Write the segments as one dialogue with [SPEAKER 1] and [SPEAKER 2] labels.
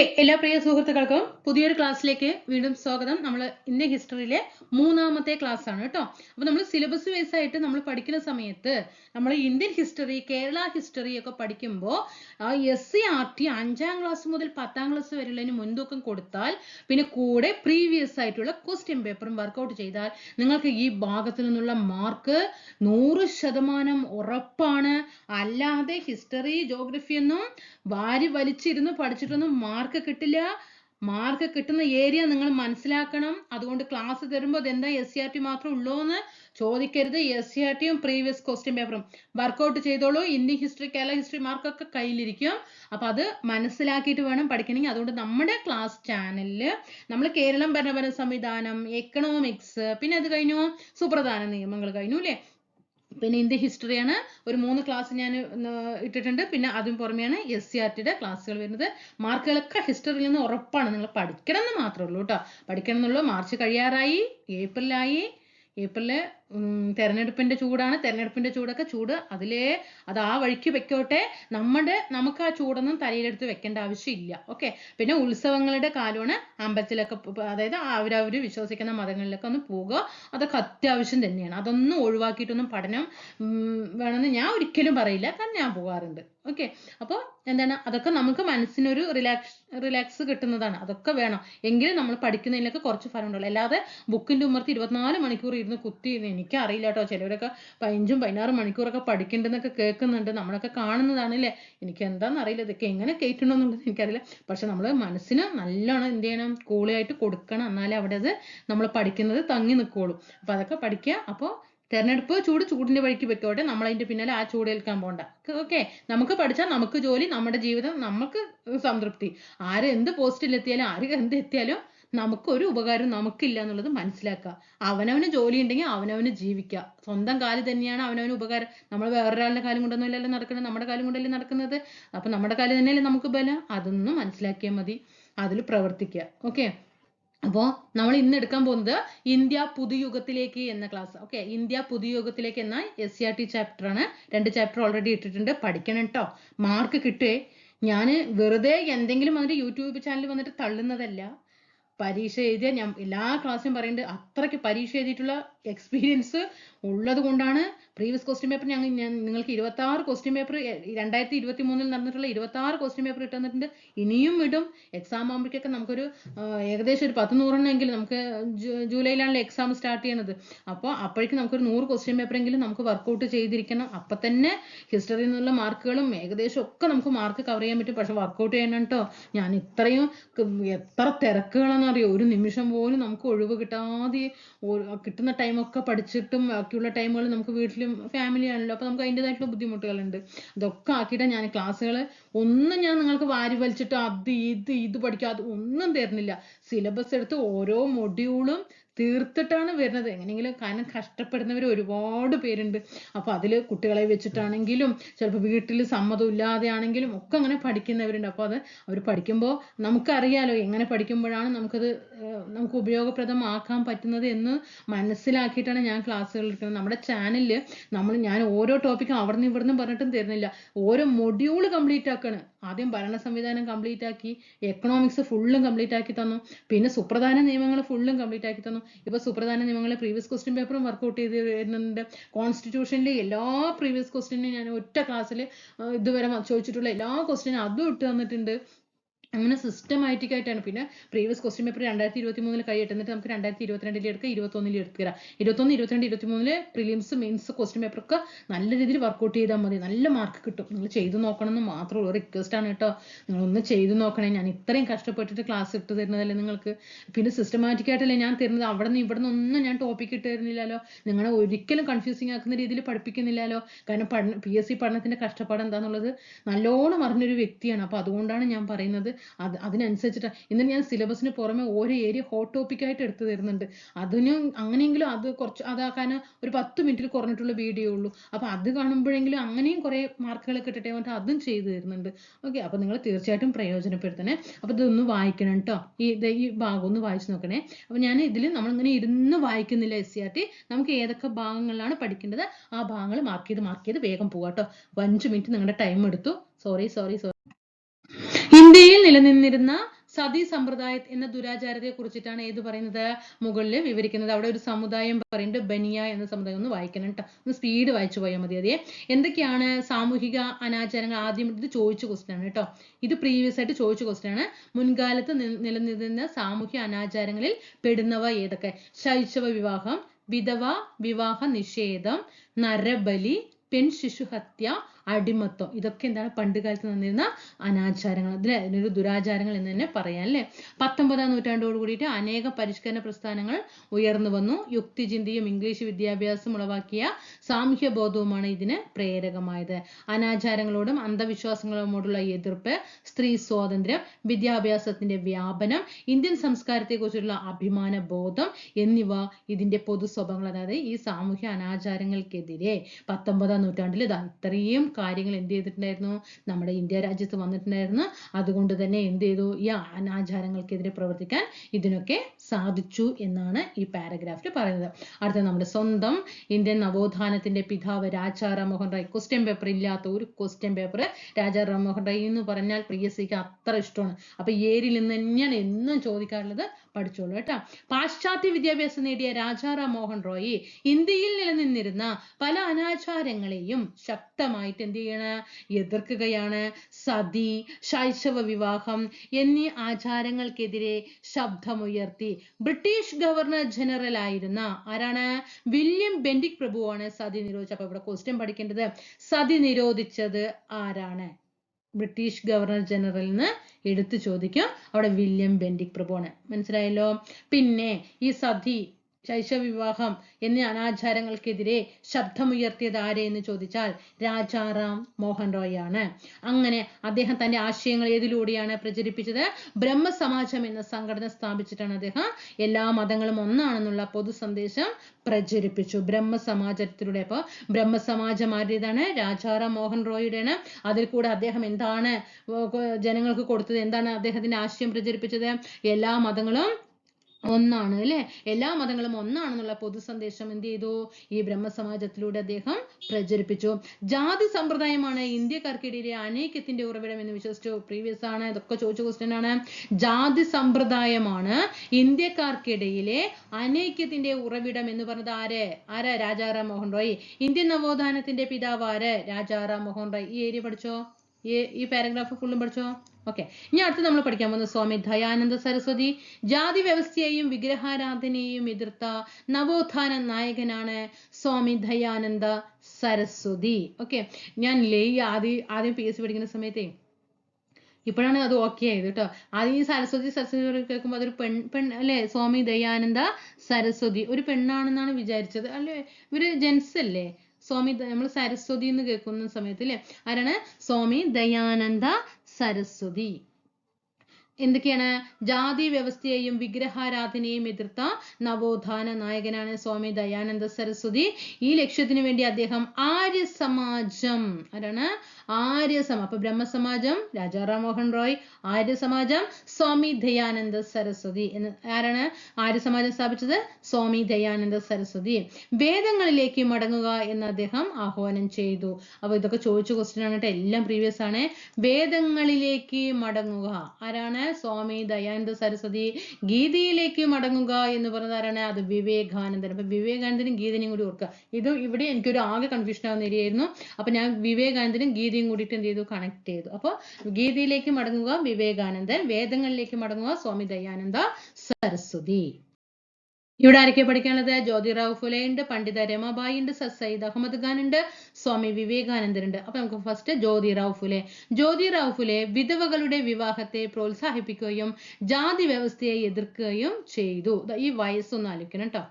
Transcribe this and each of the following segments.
[SPEAKER 1] എല്ലാ പ്രിയ സുഹൃത്തുക്കൾക്കും പുതിയൊരു ക്ലാസ്സിലേക്ക് വീണ്ടും സ്വാഗതം. നമ്മൾ ഇന്ത്യൻ ഹിസ്റ്ററിയിലെ മൂന്നാമത്തെ ക്ലാസ് ആണ് കേട്ടോ. അപ്പൊ നമ്മൾ സിലബസ് വൈസ് ആയിട്ട് നമ്മൾ പഠിക്കുന്ന സമയത്ത് നമ്മൾ ഇന്ത്യൻ ഹിസ്റ്ററി കേരള ഹിസ്റ്ററി ഒക്കെ പഠിക്കുമ്പോൾ എസ് സി ആർ ടി അഞ്ചാം ക്ലാസ് മുതൽ പത്താം ക്ലാസ് വരെയുള്ളതിന് മുൻതൂക്കം കൊടുത്താൽ പിന്നെ കൂടെ പ്രീവിയസ് ആയിട്ടുള്ള ക്വസ്റ്റ്യൻ പേപ്പറും വർക്കൗട്ട് ചെയ്താൽ നിങ്ങൾക്ക് ഈ ഭാഗത്തു നിന്നുള്ള മാർക്ക് നൂറ് ശതമാനം ഉറപ്പാണ്. അല്ലാതെ ഹിസ്റ്ററി ജോഗ്രഫി ഒന്നും വാരി വലിച്ചിരുന്ന് പഠിച്ചിട്ടൊന്നും മാർക്ക് കിട്ടില്ല. മാർക്ക് കിട്ടുന്ന ഏരിയ നിങ്ങൾ മനസ്സിലാക്കണം. അതുകൊണ്ട് ക്ലാസ് തരുമ്പോൾ അതെന്താ എസ് സി ആർ ടി മാത്രം ഉള്ളൂ എന്ന് ചോദിക്കരുത് എസ് സി ആർ ടിയും പ്രീവിയസ് ക്വസ്റ്റ്യൻ പേപ്പറും വർക്കൗട്ട് ചെയ്തോളൂ. ഇന്ത്യൻ ഹിസ്റ്ററി കേരള ഹിസ്റ്ററി മാർക്കൊക്കെ കയ്യിലിരിക്കും. അപ്പൊ അത് മനസ്സിലാക്കിയിട്ട് വേണം പഠിക്കണമെങ്കിൽ. അതുകൊണ്ട് നമ്മുടെ ക്ലാസ് ചാനലിൽ നമ്മൾ കേരളം ഭരണപര സംവിധാനം എക്കണോമിക്സ് പിന്നെ അത് കഴിഞ്ഞു? സുപ്രധാന നിയമങ്ങൾ കഴിഞ്ഞു അല്ലേ? പിന്നെ ഇന്ത്യ ഹിസ്റ്ററിയാണ് ഒരു മൂന്ന് ക്ലാസ് ഞാൻ ഇട്ടിട്ടുണ്ട്. പിന്നെ അതിന് പുറമെയാണ് എസ് സി ആർ ടിയുടെ ക്ലാസ്സുകൾ വരുന്നത്. മാർക്കുകളൊക്കെ ഹിസ്റ്ററിയിൽ നിന്ന് ഉറപ്പാണ്. നിങ്ങൾ പഠിക്കണം എന്ന് മാത്രമേ ഉള്ളൂ കേട്ടോ. പഠിക്കണം എന്നുള്ളൂ മാർച്ച് കഴിയാറായി. ഏപ്രിലായി. ഏപ്രിൽ തെരഞ്ഞെടുപ്പിന്റെ ചൂടാണ്. തെരഞ്ഞെടുപ്പിന്റെ ചൂടൊക്കെ ചൂട്. അതിലേ അത് ആ വഴിക്ക് വെക്കോട്ടെ. നമ്മുടെ നമുക്ക് ആ ചൂടൊന്നും തലയിലെടുത്ത് വെക്കേണ്ട ആവശ്യമില്ല. ഓക്കെ? പിന്നെ ഉത്സവങ്ങളുടെ കാലമാണ്. അമ്പലത്തിലൊക്കെ അതായത് അവരവർ വിശ്വസിക്കുന്ന മതങ്ങളിലൊക്കെ ഒന്ന് പോകുക അതൊക്കെ അത്യാവശ്യം തന്നെയാണ്. അതൊന്നും ഒഴിവാക്കിയിട്ടൊന്നും പഠനം വേണമെന്ന് ഞാൻ ഒരിക്കലും പറയില്ല. കാരണം ഞാൻ പോകാറുണ്ട് ഓക്കെ? അപ്പോൾ എന്താണ്? അതൊക്കെ നമുക്ക് മനസ്സിനൊരു റിലാക്സ് റിലാക്സ് കിട്ടുന്നതാണ്. അതൊക്കെ വേണം. എങ്കിലും നമ്മൾ പഠിക്കുന്നതിലൊക്കെ കുറച്ച് ഫലം ഉണ്ടാവുള്ളൂ അല്ലാതെ ബുക്കിന്റെ ഉമ്മർത്തി ഇരുപത്തിനാല് മണിക്കൂർ ഇരുന്ന് കുത്തി എനിക്ക് അറിയില്ല കേട്ടോ ചിലവരൊക്കെ പതിനഞ്ചും പതിനാറും മണിക്കൂറൊക്കെ പഠിക്കേണ്ടെന്നൊക്കെ കേൾക്കുന്നുണ്ട്. നമ്മളൊക്കെ കാണുന്നതാണ് അല്ലേ എനിക്ക് എന്താണെന്ന് അറിയില്ല. ഇതൊക്കെ എങ്ങനെ കേൾക്കണമെന്നുള്ളത് എനിക്കറിയില്ല. പക്ഷെ നമ്മൾ മനസ്സിന് നല്ലോണം എന്ത് ചെയ്യണം? കൂളിയായിട്ട് കൊടുക്കണം. എന്നാലേ അവിടെ അത് നമ്മൾ പഠിക്കുന്നത് തങ്ങി നിൽക്കുള്ളൂ അപ്പൊ അതൊക്കെ പഠിക്കുക. അപ്പോൾ തെരഞ്ഞെടുപ്പ് ചൂട് ചൂടിന്റെ വഴിക്ക് വെക്കോട്ടെ നമ്മൾ അതിന്റെ പിന്നാലെ ആ ചൂട് ഏൽക്കാൻ പോണ്ട. ഓക്കെ. നമുക്ക് പഠിച്ചാൽ നമുക്ക് ജോലി നമ്മുടെ ജീവിതം നമുക്ക് സംതൃപ്തി. ആര് എന്ത് പോസ്റ്റിൽ എത്തിയാലും ആര് എന്ത് എത്തിയാലും നമുക്കൊരു ഉപകാരം നമുക്കില്ല എന്നുള്ളത് മനസ്സിലാക്കുക. അവനവന് ജോലി ഉണ്ടെങ്കിൽ അവനവന് ജീവിക്കുക. സ്വന്തം കാൽ തന്നെയാണ് അവനവന് ഉപകാരം. നമ്മൾ വേറൊരാളുടെ കാലം കൊണ്ടൊന്നുമല്ലല്ലോ നടക്കുന്നത് നമ്മുടെ കാലം കൊണ്ടല്ലേ നടക്കുന്നത്? അപ്പൊ നമ്മുടെ കാലം തന്നെയല്ലേ നമുക്ക് ബലം? അതൊന്നും മനസ്സിലാക്കിയാൽ മതി. അതിൽ പ്രവർത്തിക്കുക. ഓക്കെ? അപ്പോൾ നമ്മൾ ഇന്ന് എടുക്കാൻ പോകുന്നത് ഇന്ത്യ പുതുയുഗത്തിലേക്ക് എന്ന ക്ലാസ് ഓക്കെ? ഇന്ത്യ പുതുയുഗത്തിലേക്ക് എന്ന S C R T chapter ആണ്. രണ്ട് ചാപ്റ്റർ ഓൾറെഡി ഇട്ടിട്ടുണ്ട്. പഠിക്കണം കേട്ടോ മാർക്ക് കിട്ടുവേ. ഞാൻ വെറുതെ എന്തെങ്കിലും വന്നിട്ട് യൂട്യൂബ് ചാനൽ വന്നിട്ട് തള്ളുന്നതല്ല. പരീക്ഷ എഴുതിയ ഞാൻ എല്ലാ ക്ലാസ്സിലും പറയുന്നുണ്ട് അത്രയ്ക്ക് പരീക്ഷ എഴുതിയിട്ടുള്ള എക്സ്പീരിയൻസ് ഉള്ളത് കൊണ്ടാണ് പ്രീവിയസ് ക്വസ്റ്റ്യൻ പേപ്പർ ഞങ്ങൾ ഞാൻ നിങ്ങൾക്ക് ഇരുപത്തി ആറ് ക്വസ്റ്റ്യൻ പേപ്പർ രണ്ടായിരത്തി ഇരുപത്തി മൂന്നിൽ നടന്നിട്ടുള്ള ഇരുപത്തി ആറ് ക്വസ്റ്റ്യൻ പേപ്പർ ഇനിയും ഇടും. എക്സാം ആകുമ്പോഴേക്കൊക്കെ നമുക്കൊരു ഏകദേശം ഒരു പത്ത് നൂറെണ്ണമെങ്കിലും നമുക്ക് ജൂലൈയിലാണല്ലോ എക്സാം സ്റ്റാർട്ട് ചെയ്യുന്നത്. അപ്പോൾ അപ്പോഴേക്കും നമുക്കൊരു നൂറ് ക്വസ്റ്റ്യൻ പേപ്പറെങ്കിലും നമുക്ക് വർക്കൗട്ട് ചെയ്തിരിക്കണം. അപ്പം തന്നെ ഹിസ്റ്ററിയിൽ നിന്നുള്ള മാർക്കുകളും ഏകദേശം ഒക്കെ നമുക്ക് മാർക്ക് കവർ ചെയ്യാൻ പറ്റും. പക്ഷെ വർക്കൗട്ട് ചെയ്യണം കേട്ടോ ഞാൻ ഇത്രയും എത്ര തിരക്കുകളാണെന്നറിയോ? ഒരു നിമിഷം പോലും നമുക്ക് ഒഴിവ് കിട്ടാതെ കിട്ടുന്ന ടൈമൊക്കെ പഠിച്ചിട്ടും ബാക്കിയുള്ള ടൈമുകൾ നമുക്ക് വീട്ടിലും ഫാമിലി ആണല്ലോ. അപ്പോൾ നമുക്ക് അതിന്റെതായിട്ടുള്ള ബുദ്ധിമുട്ടുകളുണ്ട്. അതൊക്കെ ആക്കിയിട്ട് ഞാൻ ക്ലാസ്സുകൾ ഒന്നും ഞാൻ നിങ്ങൾക്ക് വാരി വലിച്ചിട്ട് അത് ഇത് ഇത് പഠിക്കുക അത് ഒന്നും തരുന്നില്ല. സിലബസ് എടുത്ത് ഓരോ മൊഡ്യൂളും തീർത്തിട്ടാണ് വരുന്നത്. എങ്ങനെയെങ്കിലും കാരണം കഷ്ടപ്പെടുന്നവർ ഒരുപാട് പേരുണ്ട്. അപ്പോൾ അതിൽ കുട്ടികളെ വെച്ചിട്ടാണെങ്കിലും ചിലപ്പോൾ വീട്ടിൽ സമ്മതം ഇല്ലാതെ ആണെങ്കിലും ഒക്കെ അങ്ങനെ പഠിക്കുന്നവരുണ്ട്. അപ്പോൾ അത് അവർ പഠിക്കുമ്പോൾ നമുക്കറിയാലോ എങ്ങനെ പഠിക്കുമ്പോഴാണ് നമുക്കത് നമുക്ക് ഉപയോഗപ്രദമാക്കാൻ പറ്റുന്നത് എന്ന് മനസ്സിലാക്കിയിട്ടാണ് ഞാൻ ക്ലാസ്സുകൾ എടുക്കുന്നത് നമ്മുടെ ചാനലിൽ നമ്മൾ ഞാൻ ഓരോ ടോപ്പിക്കും അവിടുന്ന് ഇവിടുന്ന് പറഞ്ഞിട്ടും തരുന്നില്ല. ഓരോ മൊഡ്യൂൾ കംപ്ലീറ്റ് ആക്കാണ്. ആദ്യം ഭരണ സംവിധാനം കംപ്ലീറ്റ് ആക്കി എക്കണോമിക്സ് ഫുള്ളും കംപ്ലീറ്റ് ആക്കി തന്നു. പിന്നെ സുപ്രധാന നിയമങ്ങൾ ഫുള്ളും കംപ്ലീറ്റ് ആക്കി തന്നു. ഇപ്പൊ സുപ്രധാന നിയമങ്ങളെ പ്രീവിയസ് ക്വസ്റ്റ്യൻ പേപ്പറും വർക്കൗട്ട് ചെയ്ത് വരുന്നുണ്ട്. കോൺസ്റ്റിറ്റ്യൂഷനിലെ എല്ലാ പ്രീവിയസ് ക്വസ്റ്റ്യനും ഞാൻ ഒറ്റ ക്ലാസ്സിൽ ഇതുവരെ ചോദിച്ചിട്ടുള്ള എല്ലാ ക്വസ്റ്റ്യനും അതും ഇട്ട് തന്നിട്ടുണ്ട്. അങ്ങനെ സിസ്റ്റമാറ്റിക് ആയിട്ടാണ്. പിന്നെ പ്രീവിയസ് ക്വസ്റ്റ്യൻ പേപ്പർ രണ്ടായിരത്തി ഇരുപത്തി മൂന്നിൽ കൈയിട്ട് എന്നിട്ട് നമുക്ക് രണ്ടായിരത്തി ഇരുപത്തിരണ്ടിൽ എടുക്കുക ഇരുപത്തൊന്നിൽ എടുക്കുക ഇരുപത്തൊന്ന് ഇരുപത്തിരണ്ട് ഇരുപത്തി മൂന്നിൽ പ്രിലിംസ് മെയിൻസ് ക്വസ്റ്റ്യൻ പേപ്പർ ഒക്കെ നല്ല രീതിയിൽ വർക്കൗട്ട് ചെയ്താൽ മതി. നല്ല മാർക്ക് കിട്ടും. നിങ്ങൾ ചെയ്തു നോക്കണം എന്ന് മാത്രമേ ഉള്ളൂ. റിക്വസ്റ്റ് ആണ് കേട്ടോ. നിങ്ങൾ ഒന്ന് ചെയ്തു നോക്കണേ. ഞാൻ ഇത്രയും കഷ്ടപ്പെട്ടിട്ട് ക്ലാസ് ഇട്ട് തരുന്നതല്ലേ നിങ്ങൾക്ക്? പിന്നെ സിസ്റ്റമാറ്റിക് ആയിട്ടല്ലേ ഞാൻ തരുന്നത്? അവിടെ നിന്ന് ഇവിടെ നിന്നൊന്നും ഞാൻ ടോപ്പിക് ഇട്ട് തരുന്നില്ലല്ലോ. നിങ്ങളെ ഒരിക്കലും കൺഫ്യൂസിങ് ആക്കുന്ന രീതിയിൽ പഠിപ്പിക്കുന്നില്ലല്ലോ. കാരണം പഠന പി എസ് സി പഠനത്തിന്റെ കഷ്ടപ്പാട് എന്താണെന്നുള്ളത് നല്ലോണം അറിഞ്ഞൊരു വ്യക്തിയാണ്. അപ്പോൾ അതുകൊണ്ടാണ് ഞാൻ പറയുന്നത് അത് അതിനനുസരിച്ചിട്ട്. ഇന്ന് ഞാൻ സിലബസിന് പുറമെ ഓരോ ഏരിയ ഹോട്ട് ടോപ്പിക് ആയിട്ട് എടുത്തു തരുന്നുണ്ട്. അതിനും അങ്ങനെയെങ്കിലും അത് കുറച്ച് അതാക്കാൻ ഒരു പത്ത് മിനിറ്റിൽ കുറഞ്ഞിട്ടുള്ള വീഡിയോ ഉള്ളൂ. അപ്പോൾ അത് കാണുമ്പോഴെങ്കിലും അങ്ങനെയും കുറേ മാർക്കുകൾ കിട്ടട്ടെ പറഞ്ഞിട്ട് അതും ചെയ്തു തരുന്നുണ്ട്. ഓക്കെ അപ്പോൾ നിങ്ങൾ തീർച്ചയായിട്ടും പ്രയോജനപ്പെടുത്തണേ. അപ്പോൾ ഇതൊന്ന് വായിക്കണം കേട്ടോ ഈ ഈ ഭാഗം ഒന്ന് വായിച്ചു നോക്കണേ. അപ്പോൾ ഞാൻ ഇതിൽ നമ്മളിങ്ങനെ ഇരുന്ന് വായിക്കുന്നില്ല എസ് സി ആർ ടി നമുക്ക് ഏതൊക്കെ ഭാഗങ്ങളിലാണ് പഠിക്കേണ്ടത്? ആ ഭാഗങ്ങൾ മാർക്ക് ചെയ്ത് മാർക്ക് ചെയ്ത് വേഗം പോകാം കേട്ടോ അഞ്ച് മിനിറ്റ് നിങ്ങളുടെ ടൈം എടുത്തു. സോറി സോറി സോറി ഇന്ത്യയിൽ നിലനിന്നിരുന്ന സതി സമ്പ്രദായ എന്ന ദുരാചാരത്തെ കുറിച്ചിട്ടാണ് ഏത് പറയുന്നത്? മുകളിൽ വിവരിക്കുന്നത്. അവിടെ ഒരു സമുദായം പറയുന്നുണ്ട് ബനിയ എന്ന സമുദായം. ഒന്ന് വായിക്കണം കേട്ടോ. ഒന്ന് സ്പീഡ് വായിച്ചു പോയാൽ മതി അതേ എന്തൊക്കെയാണ് സാമൂഹിക അനാചാരങ്ങൾ? ആദ്യം ഇത് ചോദിച്ച ക്വസ്റ്റ്യൻ ആണ് കേട്ടോ. ഇത് പ്രീവിയസ് ആയിട്ട് ചോദിച്ച ക്വസ്റ്റ്യൻ ആണ്. മുൻകാലത്ത് നിലനിന്നിരുന്ന സാമൂഹ്യ അനാചാരങ്ങളിൽ പെടുന്നവ ഏതൊക്കെ? ശൈശവ വിവാഹം വിധവ വിവാഹ നിഷേധം നരബലി പെൺ ശിശുഹത്യ അടിമത്വം ഇതൊക്കെ എന്താണ്? പണ്ട് കാലത്ത് നിന്നിരുന്ന അനാചാരങ്ങൾ. അതിന് അതിനൊരു ദുരാചാരങ്ങൾ എന്ന് തന്നെ പറയാം അല്ലേ? പത്തൊമ്പതാം നൂറ്റാണ്ടോട് കൂടിയിട്ട് അനേക പരിഷ്കരണ പ്രസ്ഥാനങ്ങൾ ഉയർന്നു വന്നു. യുക്തിചിന്തയും ഇംഗ്ലീഷ് വിദ്യാഭ്യാസം ഉളവാക്കിയ സാമൂഹ്യ ബോധവുമാണ് ഇതിന് പ്രേരകമായത്. അനാചാരങ്ങളോടും അന്ധവിശ്വാസങ്ങളോടുള്ള എതിർപ്പ് സ്ത്രീ സ്വാതന്ത്ര്യം വിദ്യാഭ്യാസത്തിന്റെ വ്യാപനം ഇന്ത്യൻ സംസ്കാരത്തെക്കുറിച്ചുള്ള അഭിമാന ബോധം എന്നിവ ഇതിന്റെ പൊതു സ്വഭാവങ്ങൾ അതായത് ഈ സാമൂഹ്യ അനാചാരങ്ങൾക്കെതിരെ പത്തൊമ്പതാം നൂറ്റാണ്ടിൽ ഇതാ ഇത്രയും കാര്യങ്ങൾ എന്ത് ചെയ്തിട്ടുണ്ടായിരുന്നു? നമ്മുടെ ഇന്ത്യ രാജ്യത്ത് വന്നിട്ടുണ്ടായിരുന്നു. അതുകൊണ്ട് തന്നെ എന്ത് ചെയ്തു? ഈ അനാചാരങ്ങൾക്കെതിരെ പ്രവർത്തിക്കാൻ ഇതിനൊക്കെ സാധിച്ചു എന്നാണ് ഈ പാരഗ്രാഫിൽ പറയുന്നത്. അടുത്ത നമ്മുടെ സ്വന്തം ഇന്ത്യൻ നവോത്ഥാനത്തിന്റെ പിതാവ് രാജാ രാമോഹൻ റായ്. ക്വസ്റ്റ്യൻ പേപ്പർ ഇല്ലാത്ത ഒരു ക്വസ്റ്റ്യൻ പേപ്പർ രാജാ രാമോഹൻ റായ് എന്ന് പറഞ്ഞാൽ പ്രിയ സിക്ക് അത്ര ഇഷ്ടമാണ്. അപ്പൊ ഏരിൽ നിന്ന് തന്നെയാണ് എന്നും ചോദിക്കാറുള്ളത് പഠിച്ചോളൂ കേട്ടോ. പാശ്ചാത്യ വിദ്യാഭ്യാസം നേടിയ രാജാറാം മോഹൻ റോയി ഇന്ത്യയിൽ നിലനിന്നിരുന്ന പല അനാചാരങ്ങളെയും ശക്തമായിട്ട് എന്ത് ചെയ്യണ? എതിർക്കുകയാണ്. സതി ശൈശവ വിവാഹം എന്നീ ആചാരങ്ങൾക്കെതിരെ ശബ്ദമുയർത്തി ബ്രിട്ടീഷ് ഗവർണർ ജനറൽ ആയിരുന്ന ആരാണ്? വില്യം ബെൻഡിക് പ്രഭുവാണ് സതി നിരോധിച്ചത്. അപ്പൊ ഇവിടെ ക്വസ്റ്റ്യൻ പഠിക്കേണ്ടത് സതി നിരോധിച്ചത് ആരാണ്? ബ്രിട്ടീഷ് ഗവർണർ ജനറലിൽ നിന്ന് എടുത്തു ചോദിക്കും. അവിടെ വില്യം ബെൻഡിക് പ്രഭുവാണ്. മനസ്സിലായല്ലോ? പിന്നെ ഈ സതി ശൈശവ വിവാഹം എന്നീ അനാചാരങ്ങൾക്കെതിരെ ശബ്ദമുയർത്തിയത് ആരെ എന്ന് ചോദിച്ചാൽ രാജാറാം മോഹൻ റോയ് ആണ് അങ്ങനെ അദ്ദേഹം തന്റെ ആശയങ്ങൾ ഏതിലൂടെയാണ് പ്രചരിപ്പിച്ചത്? ബ്രഹ്മസമാജം എന്ന സംഘടന സ്ഥാപിച്ചിട്ടാണ് അദ്ദേഹം എല്ലാ മതങ്ങളും ഒന്നാണെന്നുള്ള പൊതു സന്ദേശം പ്രചരിപ്പിച്ചു. ബ്രഹ്മസമാജത്തിലൂടെ. അപ്പോൾ ബ്രഹ്മസമാജം ആരുടേതാണ്? രാജാറാം മോഹൻ റോയുടെയാണ് അതിൽ കൂടെ അദ്ദേഹം എന്താണ് ജനങ്ങൾക്ക് കൊടുത്തത്? എന്താണ് അദ്ദേഹത്തിന്റെ ആശയം പ്രചരിപ്പിച്ചത്? എല്ലാ മതങ്ങളും ഒന്നാണ് അല്ലെ? എല്ലാ മതങ്ങളും ഒന്നാണെന്നുള്ള പൊതു സന്ദേശം എന്ത് ചെയ്തു? ഈ ബ്രഹ്മസമാജത്തിലൂടെ അദ്ദേഹം പ്രചരിപ്പിച്ചു. ജാതി സമ്പ്രദായമാണ് ഇന്ത്യക്കാർക്കിടയിലെ അനൈക്യത്തിന്റെ ഉറവിടം എന്ന് വിശ്വസിച്ചു. പ്രീവിയസ് ആണ് ഇതൊക്കെ ചോദിച്ച ക്വസ്റ്റ്യൻ ആണ്. ജാതി സമ്പ്രദായമാണ് ഇന്ത്യക്കാർക്കിടയിലെ അനൈക്യത്തിന്റെ ഉറവിടം എന്ന് പറഞ്ഞത് ആര്? ആര്? രാജാറാം മോഹൻ റോയ്. ഇന്ത്യൻ നവോത്ഥാനത്തിന്റെ പിതാവ് ആര്? രാജാറാം മോഹൻ റോയ്. ഈ ഏരിയ പഠിച്ചോ? ഈ പാരഗ്രാഫ് ഫുള്ളും പഠിച്ചോ? ഓക്കെ ഇനി അടുത്ത് നമ്മൾ പഠിക്കാൻ പോകുന്നത് സ്വാമി ദയാനന്ദ സരസ്വതി. ജാതി വ്യവസ്ഥയെയും വിഗ്രഹാരാധനയെയും എതിർത്ത നവോത്ഥാന നായകനാണ് സ്വാമി ദയാനന്ദ സരസ്വതി. ഓക്കെ ഞാൻ ലേ ആദ്യം ആദ്യം പി എസ് പഠിക്കുന്ന സമയത്തേ ഇപ്പോഴാണ് അത് ഓക്കെ ആയത് കേട്ടോ ആദ്യം ഈ സരസ്വതി സരസ്വതി കേൾക്കുമ്പോൾ അതൊരു പെൺ പെൺ അല്ലേ? സ്വാമി ദയാനന്ദ സരസ്വതി. ഒരു പെണ്ണാണെന്നാണ് വിചാരിച്ചത്. അല്ലേ? ഇവർ ജെൻസ് അല്ലേ? സ്വാമി നമ്മൾ സരസ്വതി എന്ന് കേൾക്കുന്ന സമയത്ത് അല്ലേ? ആരാണ്? സ്വാമി ദയാനന്ദ സരസ്വതി. എന്തൊക്കെയാണ്? ജാതി വ്യവസ്ഥയെയും വിഗ്രഹാരാധനയെയും എതിർത്ത നവോത്ഥാന നായകനാണ് സ്വാമി ദയാനന്ദ സരസ്വതി. ഈ ലക്ഷ്യത്തിനു വേണ്ടി അദ്ദേഹം ആര്യ സമാജം ആരാണ്? ആര്യ സമ അപ്പൊ ബ്രഹ്മസമാജം രാജാറാം മോഹൻ റോയ് ആര്യ സമാജം സ്വാമി ദയാനന്ദ സരസ്വതി എന്ന് ആരാണ് ആര്യ സമാജം സ്ഥാപിച്ചത്? സ്വാമി ദയാനന്ദ സരസ്വതി. വേദങ്ങളിലേക്ക് മടങ്ങുക എന്ന് അദ്ദേഹം ആഹ്വാനം ചെയ്തു. അപ്പൊ ഇതൊക്കെ ചോദിച്ച ക്വസ്റ്റ്യൻ ആണ് കേട്ടോ. എല്ലാം പ്രീവിയസ് ആണ്. വേദങ്ങളിലേക്ക് മടങ്ങുക. ആരാണ്? സ്വാമി ദയാനന്ദ സരസ്വതി. ഗീതയിലേക്ക് മടങ്ങുക എന്ന് പറഞ്ഞത് ആരാണ്? അത് വിവേകാനന്ദൻ. അപ്പൊ വിവേകാനന്ദനും ഗീതനെയും കൂടി ഓർക്കുക. ഇത് ഇവിടെ എനിക്കൊരു ആകെ കൺഫ്യൂഷൻ ആവുന്ന ഏരിയ ആയിരുന്നു അപ്പൊ ഞാൻ വിവേകാനന്ദനും ഗീതയും കൂടിയിട്ട് എന്ത് ചെയ്തു? കണക്ട് ചെയ്തു. അപ്പോൾ ഗീതയിലേക്ക് മടങ്ങുക വിവേകാനന്ദൻ. വേദങ്ങളിലേക്ക് മടങ്ങുക സ്വാമി ദയാനന്ദ സരസ്വതി. ഇവിടെ ആരൊക്കെ പഠിക്കാനുള്ളത്? ജ്യോതിറാവു ഫുലെ ഉണ്ട് പണ്ഡിത രമാബായി ഉണ്ട് സർ സയ്യിദ് അഹമ്മദ് ഖാൻ ഉണ്ട് സ്വാമി വിവേകാനന്ദൻ ഉണ്ട് അപ്പൊ നമുക്ക് ഫസ്റ്റ് ജ്യോതിറാവു ഫുലെ. ജ്യോതിറാവു ഫുലെ വിധവകളുടെ വിവാഹത്തെ പ്രോത്സാഹിപ്പിക്കുകയും ജാതി വ്യവസ്ഥയെ എതിർക്കുകയും ചെയ്തു. ഈ വയസ്സൊന്ന് ആലോചിക്കണം കേട്ടോ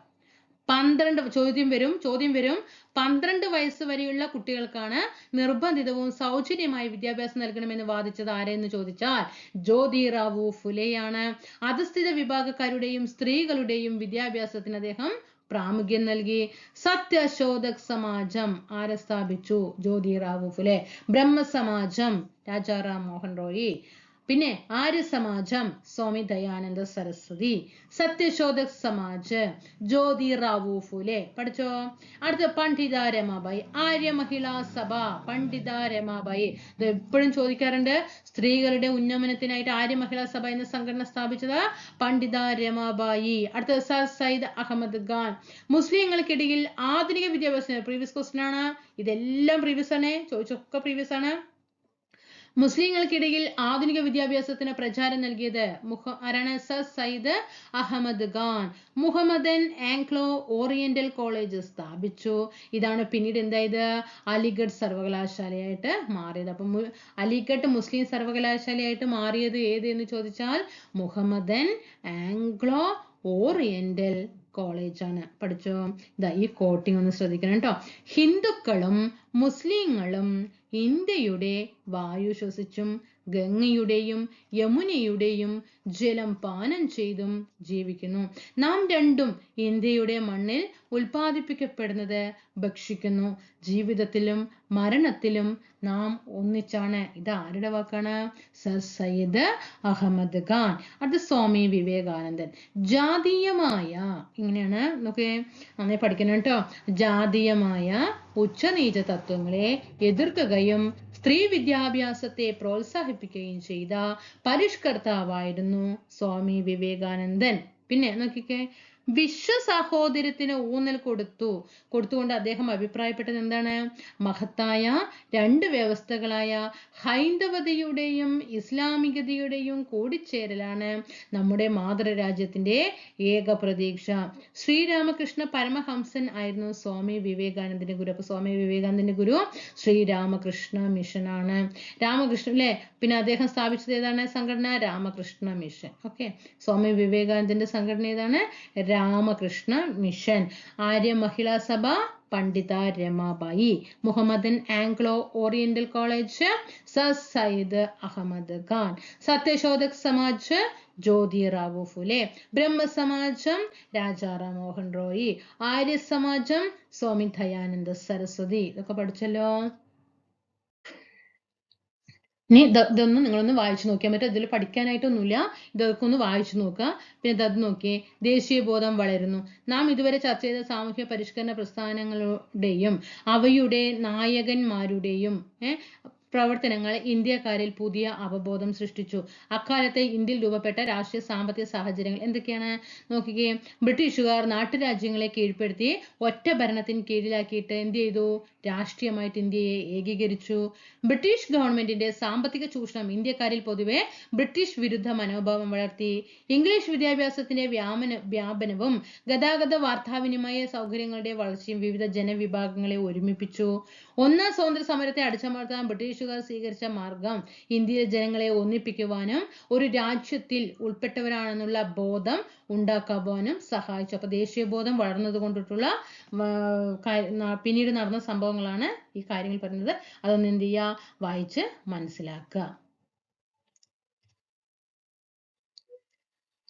[SPEAKER 1] പന്ത്രണ്ട് ചോദ്യം വരും ചോദ്യം വരും. പന്ത്രണ്ട് വയസ്സ് വരെയുള്ള കുട്ടികൾക്കാണ് നിർബന്ധിതവും സൗജന്യമായി വിദ്യാഭ്യാസം നൽകണമെന്ന് വാദിച്ചത് ആരെന്ന് ചോദിച്ചാൽ ജ്യോതിറാവു ഫുലെയാണ്. അധസ്ഥിത വിഭാഗക്കാരുടെയും സ്ത്രീകളുടെയും വിദ്യാഭ്യാസത്തിന് അദ്ദേഹം പ്രാമുഖ്യം നൽകി. സത്യശോധക് സമാജം ആരെ സ്ഥാപിച്ചു? ജ്യോതിറാവു ഫുലെ. ബ്രഹ്മസമാജം രാജാറാം മോഹൻ റോയി. പിന്നെ ആര്യ സമാജം? സ്വാമി ദയാനന്ദ സരസ്വതി. സത്യശോധക് സമാജ്. ജ്യോതി റാവു ഫുലെ പഠിച്ചോ? അടുത്ത പണ്ഡിത രമാബായി. ആര്യ മഹിളാ സഭ. പണ്ഡിത രമാബായി. ഇത് എപ്പോഴും ചോദിക്കാറുണ്ട്. സ്ത്രീകളുടെ ഉന്നമനത്തിനായിട്ട് ആര്യ മഹിളാ സഭ എന്ന സംഘടന സ്ഥാപിച്ചത് പണ്ഡിത രമാബായി. അടുത്ത സർ സയ്യിദ് അഹമ്മദ് ഖാൻ. മുസ്ലിങ്ങൾക്കിടയിൽ ആധുനിക വിദ്യാഭ്യാസം പ്രീവിയസ് ക്വസ്റ്റൻ ആണ്. ഇതെല്ലാം പ്രീവിയസ് ആണ്. ചോദിച്ചൊക്കെ പ്രീവിയസ് ആണ്. മുസ്ലിങ്ങൾക്കിടയിൽ ആധുനിക വിദ്യാഭ്യാസത്തിന് പ്രചാരം നൽകിയത് ആരാണ്? Syed Ahmad Khan. Mohammedan Anglo Oriental College സ്ഥാപിച്ചു. ഇതാണ് പിന്നീട് എന്തായത്? അലിഗഡ് സർവകലാശാലയായിട്ട് മാറിയത്. അപ്പം അലിഗഡ് മുസ്ലിം സർവകലാശാലയായിട്ട് മാറിയത് ഏത് എന്ന് ചോദിച്ചാൽ മുഹമ്മദൻ ആംഗ്ലോ ഓറിയന്റൽ കോളേജാണ്. പഠിച്ചോ? ഇതാ ഈ കോട്ടിംഗ് ഒന്ന് ശ്രദ്ധിക്കണം കേട്ടോ. ഹിന്ദുക്കളും മുസ്ലിങ്ങളും ഇന്ത്യയുടെ വായു ശ്വസിച്ചും ഗംഗയുടെയും യമുനയുടെയും ജലം പാനം ചെയ്തും ജീവിക്കുന്നു. നാം രണ്ടും ഇന്ത്യയുടെ മണ്ണിൽ ഉൽപ്പാദിപ്പിക്കപ്പെടുന്നത് ഭക്ഷിക്കുന്നു. ജീവിതത്തിലും മരണത്തിലും നാം ഒന്നിച്ചാണ്. ഇത് ആരുടെ വാക്കാണ്? സർ സയ്യിദ് അഹമ്മദ് ഖാൻ. അടുത്ത സ്വാമി വിവേകാനന്ദൻ. ജാതീയമായ ഇങ്ങനെയാണ് നോക്കേ നന്നായി പഠിക്കണം കേട്ടോ. ജാതീയമായ ഉച്ചനീച തത്വങ്ങളെ എതിർക്കുകയും സ്ത്രീ വിദ്യാഭ്യാസത്തെ പ്രോത്സാഹിപ്പിക്കുകയും ചെയ്ത പരിഷ്കർത്താവായിരുന്നു സ്വാമി വിവേകാനന്ദൻ. പിന്നെ നോക്കിക്കേ വിശ്വ സഹോദരത്തിന് ഊന്നൽ കൊടുത്തു. കൊടുത്തുകൊണ്ട് അദ്ദേഹം അഭിപ്രായപ്പെട്ടത് എന്താണ്? മഹത്തായ രണ്ട് വ്യവസ്ഥകളായ ഹൈന്ദവതയുടെയും ഇസ്ലാമികതയുടെയും കൂടിച്ചേരലാണ് നമ്മുടെ മാതൃരാജ്യത്തിന്റെ ഏക പ്രതീക്ഷ. ശ്രീരാമകൃഷ്ണ പരമഹംസൻ ആയിരുന്നു സ്വാമി വിവേകാനന്ദന്റെ ഗുരു. അപ്പൊ സ്വാമി വിവേകാനന്ദന്റെ ഗുരു ശ്രീരാമകൃഷ്ണ മിഷനാണ് രാമകൃഷ്ണ അല്ലെ? പിന്നെ അദ്ദേഹം സ്ഥാപിച്ചത് ഏതാണ്? സംഘടന രാമകൃഷ്ണ മിഷൻ. ഓക്കെ. സ്വാമി വിവേകാനന്ദന്റെ സംഘടന ഏതാണ്? Ramakrishna mission. Arya Mahila Sabha Pandita Ramabai. Muhammadan Anglo Oriental college sir Syed Ahmed Khan. Satyashodhak Samaj Jyoti Rao Phule. ബ്രഹ്മസമാജം രാജാറാം മോഹൻ റോയി. ആര്യ സമാജം സ്വാമി ദയാനന്ദ സരസ്വതി. ഇതൊക്കെ പഠിച്ചല്ലോ? ഇനി ഇത് ഇതൊന്ന് നിങ്ങളൊന്ന് വായിച്ചു നോക്കിയാൽ പറ്റും ഇതിൽ പഠിക്കാനായിട്ടൊന്നുമില്ല. ഇതൊക്കെ ഒന്ന് വായിച്ചു നോക്കുക. പിന്നെ ഇതത് നോക്കിയേ ദേശീയ ബോധം വളരുന്നു. നാം ഇതുവരെ ചർച്ച ചെയ്ത സാമൂഹ്യ പരിഷ്കരണ പ്രസ്ഥാനങ്ങളുടെയും അവയുടെ നായകന്മാരുടെയും പ്രവർത്തനങ്ങൾ ഇന്ത്യക്കാരിൽ പുതിയ അവബോധം സൃഷ്ടിച്ചു. അക്കാലത്തെ ഇന്ത്യയിൽ രൂപപ്പെട്ട രാഷ്ട്രീയ സാമ്പത്തിക സാഹചര്യങ്ങൾ എന്തൊക്കെയാണ്? നോക്കുകയും ബ്രിട്ടീഷുകാർ നാട്ടുരാജ്യങ്ങളെ കീഴ്പ്പെടുത്തി ഒറ്റ ഭരണത്തിന് കീഴിലാക്കിയിട്ട് എന്ത് ചെയ്തു? രാഷ്ട്രീയമായിട്ട് ഇന്ത്യയെ ഏകീകരിച്ചു. ബ്രിട്ടീഷ് ഗവൺമെന്റിന്റെ സാമ്പത്തിക ചൂഷണം ഇന്ത്യക്കാരിൽ പൊതുവെ ബ്രിട്ടീഷ് വിരുദ്ധ മനോഭാവം വളർത്തി. ഇംഗ്ലീഷ് വിദ്യാഭ്യാസത്തിന്റെ വ്യാപന വ്യാപനവും ഗതാഗത വാർത്താവിനിമയ സൗകര്യങ്ങളുടെ വളർച്ചയും വിവിധ ജനവിഭാഗങ്ങളെ ഒരുമിപ്പിച്ചു. ഒന്നാം സ്വാതന്ത്ര്യ സമരത്തെ അടിച്ചമർത്താൻ ബ്രിട്ടീഷുകാർ സ്വീകരിച്ച മാർഗം ഇന്ത്യയിലെ ജനങ്ങളെ ഒന്നിപ്പിക്കുവാനും ഒരു രാജ്യത്തിൽ ഉൾപ്പെട്ടവരാണെന്നുള്ള ബോധം ഉണ്ടാക്കുവാനും സഹായിച്ചു. അപ്പൊ ദേശീയ ബോധം വളർന്നത് കൊണ്ടിട്ടുള്ള പിന്നീട് നടന്ന സംഭവങ്ങളാണ് ഈ കാര്യങ്ങൾ പറയുന്നത്. അതൊന്ന് എന്ത് ചെയ്യുക? വായിച്ച് മനസ്സിലാക്കുക.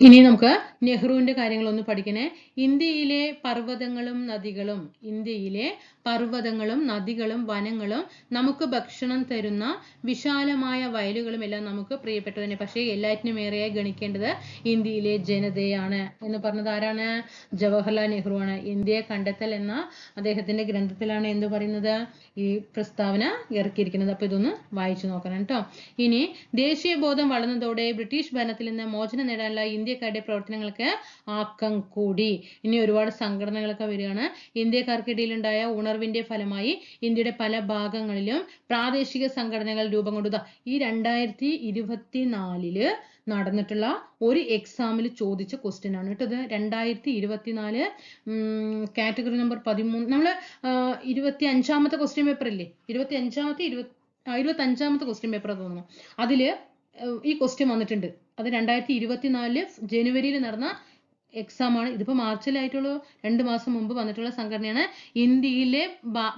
[SPEAKER 1] ഇനി നമുക്ക് നെഹ്റുവിന്റെ കാര്യങ്ങളൊന്ന് പഠിക്കണേ. ഇന്ത്യയിലെ പർവതങ്ങളും നദികളും ഇന്ത്യയിലെ പർവതങ്ങളും നദികളും വനങ്ങളും നമുക്ക് ഭക്ഷണം തരുന്ന വിശാലമായ വയലുകളും എല്ലാം നമുക്ക് പ്രിയപ്പെട്ടതന്നെ പക്ഷേ എല്ലാറ്റിനും ഏറെയായി ഗണിക്കേണ്ടത് ഇന്ത്യയിലെ ജനതയാണ് എന്ന് പറഞ്ഞത് ആരാണ്? ജവഹർലാൽ നെഹ്റു ആണ്. ഇന്ത്യയെ കണ്ടെത്തൽ എന്ന അദ്ദേഹത്തിന്റെ ഗ്രന്ഥത്തിലാണ് എന്ത് പറയുന്നത്? ഈ പ്രസ്താവന ഇറക്കിയിരിക്കുന്നത്. അപ്പൊ ഇതൊന്ന് വായിച്ചു നോക്കണം കേട്ടോ. ഇനി ദേശീയ ബോധം വളർന്നതോടെ ബ്രിട്ടീഷ് ഭരണത്തിൽ നിന്ന് മോചനം നേടാനുള്ള ഇന്ത്യക്കാരുടെ പ്രവർത്തനങ്ങൾക്ക് ആക്കം കൂടി. ഇനി ഒരുപാട് സംഘടനകളൊക്കെ വരികയാണ്. ഇന്ത്യക്കാർക്കിടയിലുണ്ടായ ഉണർവിന്റെ ഫലമായി ഇന്ത്യയുടെ പല ഭാഗങ്ങളിലും പ്രാദേശിക സംഘടനകൾ രൂപം കൊണ്ടു. ഈ രണ്ടായിരത്തി ഇരുപത്തിനാലിൽ നടന്നിട്ടുള്ള ഒരു എക്സാമിൽ ചോദിച്ച ക്വസ്റ്റ്യൻ ആണ് കേട്ടോ ഇത്. രണ്ടായിരത്തി ഇരുപത്തിനാല് കാറ്റഗറി നമ്പർ പതിമൂന്ന്. നമ്മൾ ഇരുപത്തി അഞ്ചാമത്തെ ക്വസ്റ്റ്യൻ പേപ്പർ അല്ലേ ഇരുപത്തി അഞ്ചാമത്തെ ഇരുപത്തി ഇരുപത്തി അഞ്ചാമത്തെ ക്വസ്റ്റ്യൻ പേപ്പർ തോന്നുന്നു. അതിൽ ഈ ക്വസ്റ്റ്യൻ വന്നിട്ടുണ്ട്. അത് രണ്ടായിരത്തി ഇരുപത്തിനാലിൽ ജനുവരിയിൽ നടന്ന എക്സാമാണ് ആണ്. ഇതിപ്പോ മാർച്ചിലായിട്ടുള്ള. രണ്ട് മാസം മുമ്പ് വന്നിട്ടുള്ള സംഘടനയാണ്. ഇന്ത്യയിലെ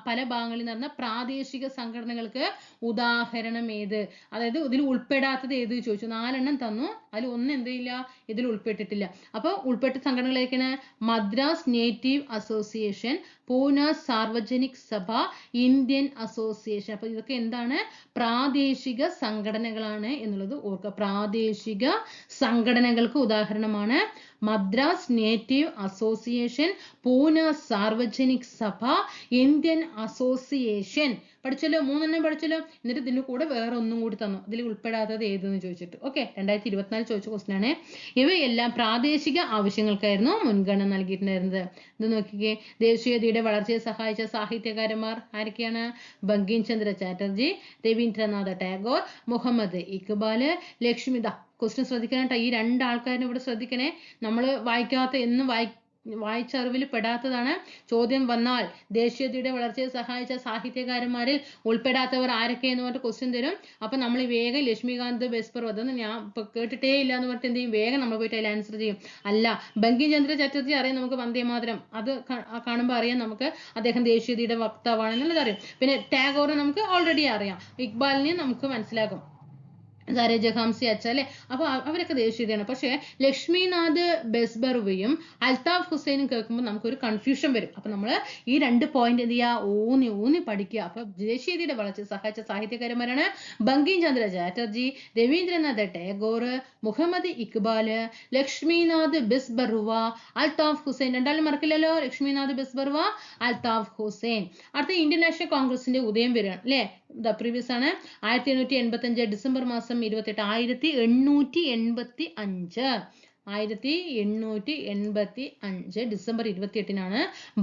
[SPEAKER 1] പല ഭാഗങ്ങളിൽ നടന്ന പ്രാദേശിക സംഘടനകൾക്ക് ഉദാഹരണം ഏത്? അതായത് ഇതിൽ ഉൾപ്പെടാത്തത് ഏത് ചോദിച്ചു? നാലെണ്ണം തന്നു. അതിൽ ഒന്നും എന്ത് ചെയ്യില്ല ഇതിൽ ഉൾപ്പെട്ടിട്ടില്ല. അപ്പൊ ഉൾപ്പെട്ട സംഘടനകൾ ഏതൊക്കെയാണ്? Madras native association Poona Sarvajanik Sabha Indian association. അപ്പൊ ഇതൊക്കെ എന്താണ്? പ്രാദേശിക സംഘടനകളാണ് എന്നുള്ളത് ഓർക്കുക. പ്രാദേശിക സംഘടനകൾക്ക് ഉദാഹരണമാണ് Madras native association Poona Sarvajanik Sabha Indian association. പഠിച്ചല്ലോ മൂന്നെണ്ണം പഠിച്ചല്ലോ. എന്നിട്ട് ഇതിന്റെ കൂടെ വേറെ ഒന്നും കൂടി തന്നു. ഇതിൽ ഉൾപ്പെടാത്തത് ഏതെന്ന് ചോദിച്ചിട്ട്. ഓക്കെ രണ്ടായിരത്തി ഇരുപത്തിനാല് ചോദിച്ച ക്വസ്റ്റൻ ആണ്. ഇവയെല്ലാം പ്രാദേശിക ആവശ്യങ്ങൾക്കായിരുന്നു മുൻഗണന നൽകിയിട്ടുണ്ടായിരുന്നത്. ഇത് നോക്കിക്കേ. ദേശീയതയുടെ വളർച്ചയെ സഹായിച്ച സാഹിത്യകാരന്മാർ ആരൊക്കെയാണ്? ബങ്കിം ചന്ദ്ര ചാറ്റർജി രവീന്ദ്രനാഥ ടാഗോർ മുഹമ്മദ് ഇക്ബാൽ ലക്ഷ്മിദ ക്വസ്റ്റ്യൻ ശ്രദ്ധിക്കണം കേട്ടോ. ഈ രണ്ടാൾക്കാരും ഇവിടെ ശ്രദ്ധിക്കണേ. നമ്മൾ വായിക്കാത്ത എന്നും വായി വായിച്ച അറിവിൽ പെടാത്തതാണ് ചോദ്യം വന്നാൽ. ദേശീയതയുടെ വളർച്ചയെ സഹായിച്ച സാഹിത്യകാരന്മാരിൽ ഉൾപ്പെടാത്തവർ ആരൊക്കെ എന്ന് പറഞ്ഞിട്ട് ക്വസ്റ്റ്യൻ തരും. അപ്പൊ നമ്മൾ വേഗം ലക്ഷ്മികാന്ത് ബെസ്പർ അതൊന്നും ഞാൻ കേട്ടിട്ടേ ഇല്ല എന്ന് പറഞ്ഞിട്ട് എന്ത് ചെയ്യും? വേഗം നമ്മൾ പോയിട്ട് അതിൽ ആൻസർ ചെയ്യും. അല്ല ബങ്കിം ചന്ദ്ര ചാറ്റർജി അറിയാം നമുക്ക് വന്ദേ മാതരം. അത് കാണുമ്പോൾ അറിയാം നമുക്ക് അദ്ദേഹം ദേശീയതയുടെ വക്താവാണെന്നുള്ളത് അറിയാം. പിന്നെ ടാഗോറിനെ നമുക്ക് ഓൾറെഡി അറിയാം. ഇക്ബാലിനെ നമുക്ക് മനസ്സിലാകും. സാരെ അച്ഛ അല്ലെ? അപ്പൊ അവരൊക്കെ ദേശീയതയാണ് പക്ഷേ ലക്ഷ്മിനാഥ് ബെസ്ബർവയും അൽതാഫ് ഹുസൈനും കേൾക്കുമ്പോൾ നമുക്കൊരു കൺഫ്യൂഷൻ വരും. അപ്പൊ നമ്മൾ ഈ രണ്ട് പോയിന്റ് എന്ത് ചെയ്യുക ഊന്നി ഊന്നി പഠിക്കുക. അപ്പൊ ദേശീയതയുടെ വളർച്ച സഹായിച്ച സാഹിത്യകാരന്മാരാണ് ബങ്കിം ചന്ദ്ര ചാറ്റർജി രവീന്ദ്രനാഥ് ടാഗോർ മുഹമ്മദ് ഇക്ബാൽ ലക്ഷ്മിനാഥ് ബിസ്ബറുവ അൽതാഫ് ഹുസൈൻ. രണ്ടാളും മറക്കില്ലല്ലോ? ലക്ഷ്മിനാഥ് ബിസ്ബറുവ അൽതാഫ് ഹുസൈൻ. അടുത്ത ഇന്ത്യൻ നാഷണൽ കോൺഗ്രസിന്റെ ഉദയം വരികയാണ് അല്ലെ? ദ പ്രീവിയസ് ആണ്. ആയിരത്തി എണ്ണൂറ്റി എൺപത്തി അഞ്ച് ഡിസംബർ മാസം ഇരുപത്തെട്ട് ആയിരത്തി എണ്ണൂറ്റി എൺപത്തി അഞ്ച് ആയിരത്തി എണ്ണൂറ്റി എൺപത്തി അഞ്ച് ഡിസംബർ ഇരുപത്തി എട്ടിനാണ്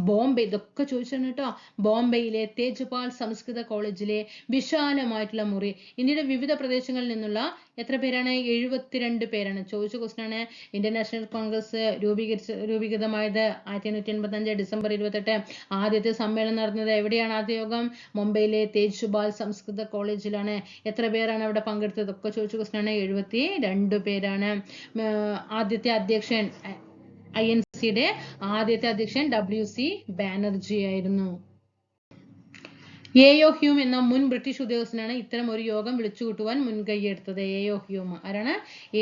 [SPEAKER 1] ബോംബെ. ഇതൊക്കെ ചോദിച്ചാണ് കേട്ടോ. ബോംബെയിലെ തേജ്പാൽ സംസ്കൃത കോളേജിലെ വിശാലമായിട്ടുള്ള മുറി. ഇന്ത്യയുടെ വിവിധ പ്രദേശങ്ങളിൽ നിന്നുള്ള എത്ര പേരാണ്? എഴുപത്തിരണ്ട് പേരാണ്. ചോദിച്ച ക്വസ്റ്റൻ ആണ്. ഇന്ത്യൻ കോൺഗ്രസ് രൂപീകരിച്ച രൂപീകൃതമായത് ആയിരത്തി എണ്ണൂറ്റി എൺപത്തി അഞ്ച് ഡിസംബർ ഇരുപത്തെട്ട്. ആദ്യത്തെ സമ്മേളനം നടന്നത് എവിടെയാണ് ആദ്യ യോഗം? മുംബൈയിലെ തേജ്പാൽ സംസ്കൃത കോളേജിലാണ്. എത്ര പേരാണ് അവിടെ പങ്കെടുത്തത്? ഒക്കെ ചോദിച്ച ക്വസ്റ്റൻ ആണ്. എഴുപത്തി രണ്ട് പേരാണ്. ഉം, ആദ്യത്തെ അധ്യക്ഷൻ ഐ എൻ സിയുടെ ആദ്യത്തെ അധ്യക്ഷൻ ഡബ്ല്യു സി ബാനർജി ആയിരുന്നു. എയോ ഹ്യൂം എന്ന മുൻ ബ്രിട്ടീഷ് ഉദ്യോഗസ്ഥനാണ് ഇത്തരം ഒരു യോഗം വിളിച്ചു വിളിച്ചുകൂട്ടുവാൻ മുൻകൈയെടുത്തത്. എയോ ഹ്യൂം ആരാണ്?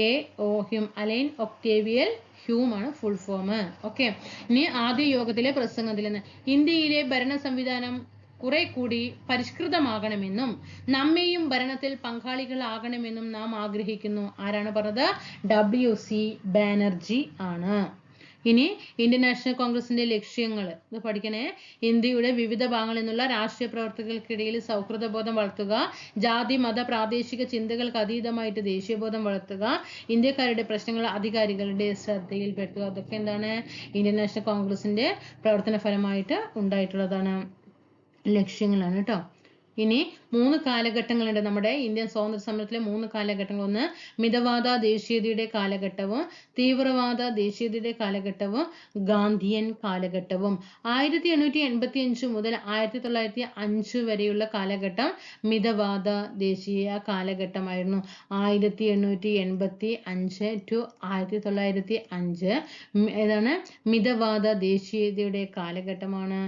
[SPEAKER 1] A O Hume Allan Octavian Hume ആണ് ഫുൾ ഫോം ഓക്കെ ഇനി ആദ്യ യോഗത്തിലെ പ്രസംഗത്തിൽ നിന്ന് ഇന്ത്യയിലെ ഭരണ സംവിധാനം കുറെ കൂടി പരിഷ്കൃതമാകണമെന്നും നമ്മെയും ഭരണത്തിൽ പങ്കാളികളാകണമെന്നും നാം ആഗ്രഹിക്കുന്നു. ആരാണ് പറഞ്ഞത്? ഡബ്ല്യു സി ബാനർജി ആണ്. ഇനി ഇന്ത്യൻ നാഷണൽ കോൺഗ്രസിന്റെ ലക്ഷ്യങ്ങൾ. ഇത് പഠിക്കണേ. ഇന്ത്യയുടെ വിവിധ ഭാഗങ്ങളിൽ നിന്നുള്ള രാഷ്ട്രീയ പ്രവർത്തകർക്കിടയിൽ സൗഹൃദബോധം വളർത്തുക ജാതി മത പ്രാദേശിക ചിന്തകൾക്ക് അതീതമായിട്ട് ദേശീയബോധം വളർത്തുക ഇന്ത്യക്കാരുടെ പ്രശ്നങ്ങൾ അധികാരികളുടെ ശ്രദ്ധയിൽപ്പെടുത്തുക. അതൊക്കെ എന്താണ്? ഇന്ത്യൻ നാഷണൽ കോൺഗ്രസിന്റെ പ്രവർത്തന ഫലമായിട്ട് ഉണ്ടായിട്ടുള്ളതാണ്. ലക്ഷ്യങ്ങളാണ് കേട്ടോ ഇനി മൂന്ന് കാലഘട്ടങ്ങളുണ്ട് നമ്മുടെ ഇന്ത്യൻ സ്വാതന്ത്ര്യ സമരത്തിലെ മൂന്ന് കാലഘട്ടങ്ങൾ. ഒന്ന് മിതവാദ ദേശീയതയുടെ കാലഘട്ടവും തീവ്രവാദ ദേശീയതയുടെ കാലഘട്ടവും ഗാന്ധിയൻ കാലഘട്ടവും. ആയിരത്തി എണ്ണൂറ്റി എൺപത്തി അഞ്ച് മുതൽ ആയിരത്തി തൊള്ളായിരത്തി അഞ്ച് വരെയുള്ള കാലഘട്ടം മിതവാദ ദേശീയ കാലഘട്ടമായിരുന്നു. ആയിരത്തി എണ്ണൂറ്റി എൺപത്തി അഞ്ച് ടു ആയിരത്തി തൊള്ളായിരത്തി അഞ്ച് ഏതാണ്? മിതവാദ ദേശീയതയുടെ കാലഘട്ടമാണ്.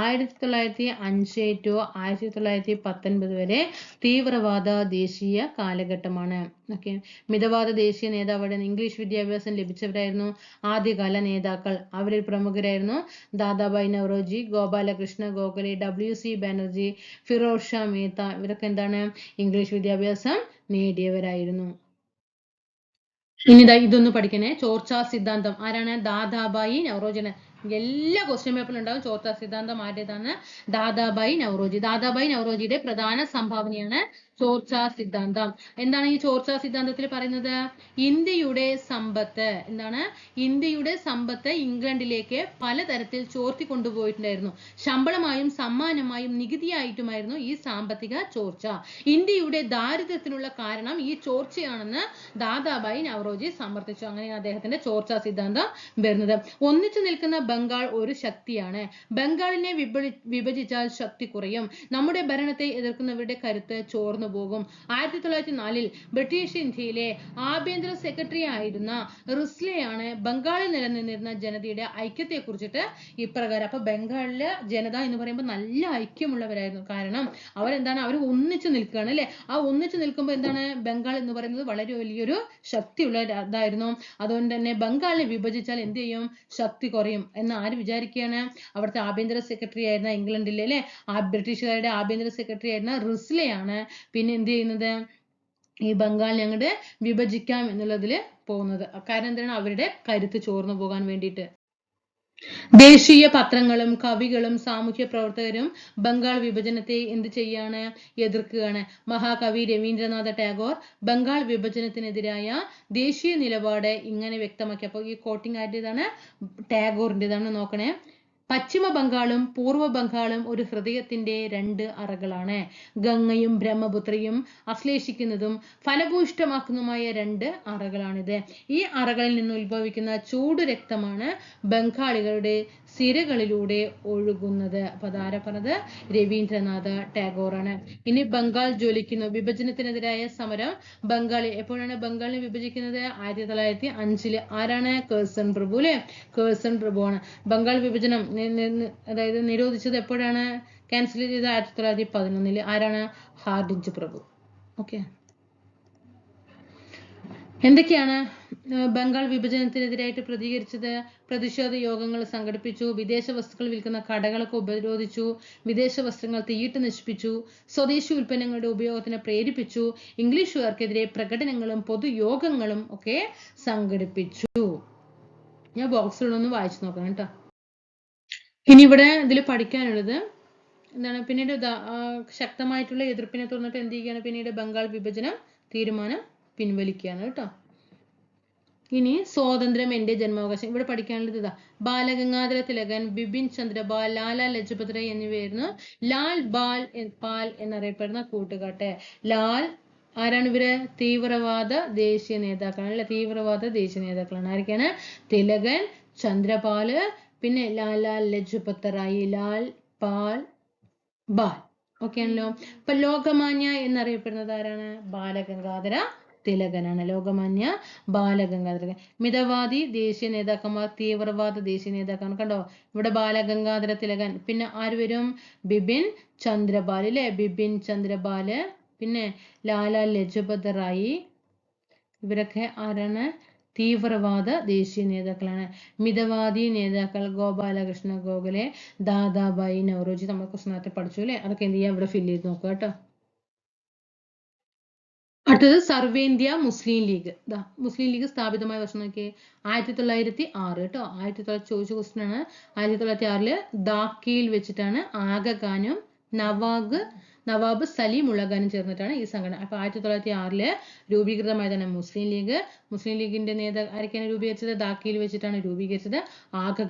[SPEAKER 1] ആയിരത്തി തൊള്ളായിരത്തി അഞ്ച് ടു ആയിരത്തി തൊള്ളായിരത്തി പത്തൊൻപത് വരെ തീവ്രവാദ ദേശീയ കാലഘട്ടമാണ്. ഓക്കെ. മിതവാദ ദേശീയ നേതാവാണ് ഇംഗ്ലീഷ് വിദ്യാഭ്യാസം ലഭിച്ചവരായിരുന്നു ആദ്യകാല നേതാക്കൾ. അവരിൽ പ്രമുഖരായിരുന്നു ദാദാഭായ് നവറോജി ഗോപാലകൃഷ്ണ ഗോഖലെ ഡബ്ല്യു സി ബാനർജി ഫിറോസ് ഷാ മേത്ത. ഇവരൊക്കെ എന്താണ്? ഇംഗ്ലീഷ് വിദ്യാഭ്യാസം നേടിയവരായിരുന്നു. ഇനി ഇതൊന്ന് പഠിക്കണേ. ചോർച്ചാ സിദ്ധാന്തം. ആരാണ്? ദാദാബായി നവറോജിന് എല്ലാ ക്വസ്റ്റ്യൻ പേപ്പറിലും ഉണ്ടാവും. ചോർച്ചാ സിദ്ധാന്തം ആരുടേതാണ്? ദാദാബായി നവറോജി ദാദാബായി നവറോജിയുടെ പ്രധാന സംഭാവനയാണ് ചോർച്ചാ സിദ്ധാന്തം. എന്താണ് ഈ ചോർച്ചാ സിദ്ധാന്തത്തിൽ പറയുന്നത്? ഇന്ത്യയുടെ സമ്പത്ത്. എന്താണ്? ഇന്ത്യയുടെ സമ്പത്ത് ഇംഗ്ലണ്ടിലേക്ക് പലതരത്തിൽ ചോർത്തി കൊണ്ടുപോയിട്ടുണ്ടായിരുന്നു. ശമ്പളമായും സമ്മാനമായും നികുതിയായിട്ടുമായിരുന്നു ഈ സാമ്പത്തിക ചോർച്ച. ഇന്ത്യയുടെ ദാരിദ്ര്യത്തിനുള്ള കാരണം ഈ ചോർച്ചയാണെന്ന് ദാദാബായി നവറോജി സമർത്ഥിച്ചു. അങ്ങനെയാണ് അദ്ദേഹത്തിന്റെ ചോർച്ചാ സിദ്ധാന്തം വരുന്നത്. ഒന്നിച്ചു നിൽക്കുന്ന ബംഗാൾ ഒരു ശക്തിയാണ്. ബംഗാളിനെ വിഭജി വിഭജിച്ചാൽ ശക്തി കുറയും. നമ്മുടെ ഭരണത്തെ എതിർക്കുന്നവരുടെ കരുത്ത് ചോർന്നു ചോർന്നു പോകും. ആയിരത്തി തൊള്ളായിരത്തി നാലിൽ ബ്രിട്ടീഷ് ഇന്ത്യയിലെ ആഭ്യന്തര സെക്രട്ടറി ആയിരുന്ന റിസ്ലെയാണ് ബംഗാളിൽ നിലനിന്നിരുന്ന ജനതയുടെ ഐക്യത്തെ കുറിച്ചിട്ട് ഇപ്രകാരം. അപ്പൊ ബംഗാളിലെ ജനത എന്ന് പറയുമ്പോൾ നല്ല ഐക്യമുള്ളവരായിരുന്നു. കാരണം അവരെന്താണ്? അവർ ഒന്നിച്ചു നിൽക്കുകയാണ് അല്ലെ? ആ ഒന്നിച്ചു നിൽക്കുമ്പോൾ എന്താണ്? ബംഗാൾ എന്ന് പറയുന്നത് വളരെ വലിയൊരു ശക്തിയുള്ള ഇതായിരുന്നു. അതുകൊണ്ട് തന്നെ ബംഗാളിനെ വിഭജിച്ചാൽ എന്ത് ചെയ്യും? ശക്തി കുറയും എന്ന് ആര് വിചാരിക്കുകയാണ്? അവിടുത്തെ ആഭ്യന്തര സെക്രട്ടറി ആയിരുന്ന ഇംഗ്ലണ്ടിലെ അല്ലെ? ആ ബ്രിട്ടീഷുകാരുടെ ആഭ്യന്തര സെക്രട്ടറി ആയിരുന്ന റിസ്ലെയാണ്. പിന്നെ എന്ത് ചെയ്യുന്നത്? ഈ ബംഗാൾ ഞങ്ങളുടെ വിഭജിക്കാം എന്നുള്ളതിൽ പോകുന്നത്. കാരണം എന്താണ്? അവരുടെ കരുത്ത് ചോർന്നു പോകാൻ വേണ്ടിയിട്ട്. ദേശീയ പത്രങ്ങളും കവികളും സാമൂഹ്യ പ്രവർത്തകരും ബംഗാൾ വിഭജനത്തെ എന്ത് ചെയ്യാണ്? എതിർക്കുകയാണ്. മഹാകവി രവീന്ദ്രനാഥ ടാഗോർ ബംഗാൾ വിഭജനത്തിനെതിരായ ദേശീയ നിലപാട് ഇങ്ങനെ വ്യക്തമാക്കി. അപ്പോൾ ഈ കോട്ടിംഗ് ആരുടേതാണ് ടാഗോറിന്റെതാണ് നോക്കണേ. പശ്ചിമ ബംഗാളും പൂർവ ബംഗാളും ഒരു ഹൃദയത്തിന്റെ രണ്ട് അറകളാണ്. ഗംഗയും ബ്രഹ്മപുത്രയും അശ്ലേഷിക്കുന്നതും ഫലഭൂഷ്ടമാക്കുന്നതുമായ രണ്ട് അറകളാണിത്. ഈ അറകളിൽ നിന്ന് ഉത്ഭവിക്കുന്ന ചൂട് രക്തമാണ് ബംഗാളികളുടെ സിരകളിലൂടെ ഒഴുകുന്നത്. അപ്പൊ അതാരാ പറഞ്ഞത്? രവീന്ദ്രനാഥ ടാഗോറാണ് ഇനി ബംഗാൾ ജ്വലിക്കുന്നു. വിഭജനത്തിനെതിരായ സമരം ബംഗാളി എപ്പോഴാണ് ബംഗാളിനെ വിഭജിക്കുന്നത്? ആയിരത്തി തൊള്ളായിരത്തി അഞ്ചിൽ. ആരാണ്? കേഴ്സൺ പ്രഭു അല്ലെ? കേഴ്സൺ പ്രഭു ആണ്. ബംഗാൾ വിഭജനം അതായത് നിരോധിച്ചത് എപ്പോഴാണ്? ക്യാൻസൽ ചെയ്തത് ആയിരത്തി തൊള്ളായിരത്തി പതിനൊന്നിൽ. ആരാണ്? ഹാർഡിഞ്ച് പ്രഭു. ഓക്കെ എന്തൊക്കെയാണ്? ബംഗാൾ വിഭജനത്തിനെതിരായിട്ട് പ്രതികരിച്ചത് പ്രതിഷേധ യോഗങ്ങൾ സംഘടിപ്പിച്ചു വിദേശ വസ്തുക്കൾ വിൽക്കുന്ന കടകളൊക്കെ ഉപരോധിച്ചു വിദേശ വസ്ത്രങ്ങൾ തീയിട്ട് നശിപ്പിച്ചു സ്വദേശി ഉൽപ്പന്നങ്ങളുടെ ഉപയോഗത്തിന് പ്രേരിപ്പിച്ചു ഇംഗ്ലീഷുകാർക്കെതിരെ പ്രകടനങ്ങളും പൊതുയോഗങ്ങളും ഒക്കെ സംഘടിപ്പിച്ചു. ഞാൻ ബോക്സിലൊന്ന് വായിച്ചു നോക്കണം കേട്ടോ. ഇനി ഇവിടെ ഇതിൽ പഠിക്കാനുള്ളത് എന്താണ്? പിന്നീട് ശക്തമായിട്ടുള്ള എതിർപ്പിനെ തുടർന്നിട്ട് എന്ത് ചെയ്യുകയാണ്? പിന്നീട് ബംഗാൾ വിഭജനം തീരുമാനം പിൻവലിക്കുകയാണ് കേട്ടോ. ഇനി സ്വാതന്ത്ര്യം എന്റെ ജന്മാവകാശം. ഇവിടെ പഠിക്കാനുള്ളത് ഇതാ. ബാലഗംഗാധര തിലകൻ ബിപിൻ ചന്ദ്രപാൽ ലാല ലജപത് റായ് എന്നിവയായിരുന്നു. ലാൽ ബാൽ പാൽ എന്നറിയപ്പെടുന്ന കൂട്ടുകാട്ടെ. ലാൽ ആരാണ് ഇവർ? തീവ്രവാദ ദേശീയ നേതാക്കളാണ് അല്ലെ? തീവ്രവാദ ദേശീയ നേതാക്കളാണ്. ആരൊക്കെയാണ്? തിലകൻ ചന്ദ്രപാൽ പിന്നെ ലാല ലജപത് റായി ലാൽ പാൽ ബാൽ. ഓക്കെ ആണല്ലോ. അപ്പൊ ലോകമാന്യ എന്നറിയപ്പെടുന്നത് ആരാണ്? ബാലഗംഗാധര തിലകനാണ്. ലോകമാന്യ ബാലഗംഗാധര. മിതവാദി ദേശീയ നേതാക്കന്മാർ തീവ്രവാദ ദേശീയ നേതാക്കന്മാർ കണ്ടോ? ഇവിടെ ബാലഗംഗാധര തിലകൻ. പിന്നെ ആര് വരും? ബിപിൻ ചന്ദ്രപാൽ അല്ലെ ബിപിൻ ചന്ദ്രപാൽ പിന്നെ ലാല ലജപത് റായി ഇവരൊക്കെ ആരാണ്? തീവ്രവാദ ദേശീയ നേതാക്കളാണ്. മിതവാദി നേതാക്കൾ ഗോപാലകൃഷ്ണ ഗോഖലെ ദാദാബായി നവറോജി നമ്മൾ കുറച്ച് നേരത്തെ പഠിച്ചു അല്ലേ? അതൊക്കെ എന്ത് ചെയ്യാം? ഇവിടെ ഫില്ല് ചെയ്ത് നോക്കുക കേട്ടോ. അടുത്തത് സർവേന്ത്യ മുസ്ലിം ലീഗ്. മുസ്ലിം ലീഗ് സ്ഥാപിതമായ വർഷം നോക്കിയേ. ആയിരത്തി തൊള്ളായിരത്തി ആറ് കേട്ടോ. ആയിരത്തി തൊള്ളായിരത്തി ചോദിച്ച ക്വസ്റ്റൻ ആണ്. ആയിരത്തി തൊള്ളായിരത്തി ആറിൽ ധാക്കയിൽ വെച്ചിട്ടാണ് ആഗ ഖാനും നവാഗ് നവാബ് സലീം ഉള്ളഖാനും ചേർന്നിട്ടാണ് ഈ സംഘടന. അപ്പൊ ആയിരത്തി തൊള്ളായിരത്തി ആറിൽ രൂപീകൃതമായതാണ് മുസ്ലിം ലീഗ് മുസ്ലിം ലീഗിന്റെ നേതാ ആരൊക്കെയാണ് രൂപീകരിച്ചത്? ധാക്കയിൽ വെച്ചിട്ടാണ് രൂപീകരിച്ചത് ആഗ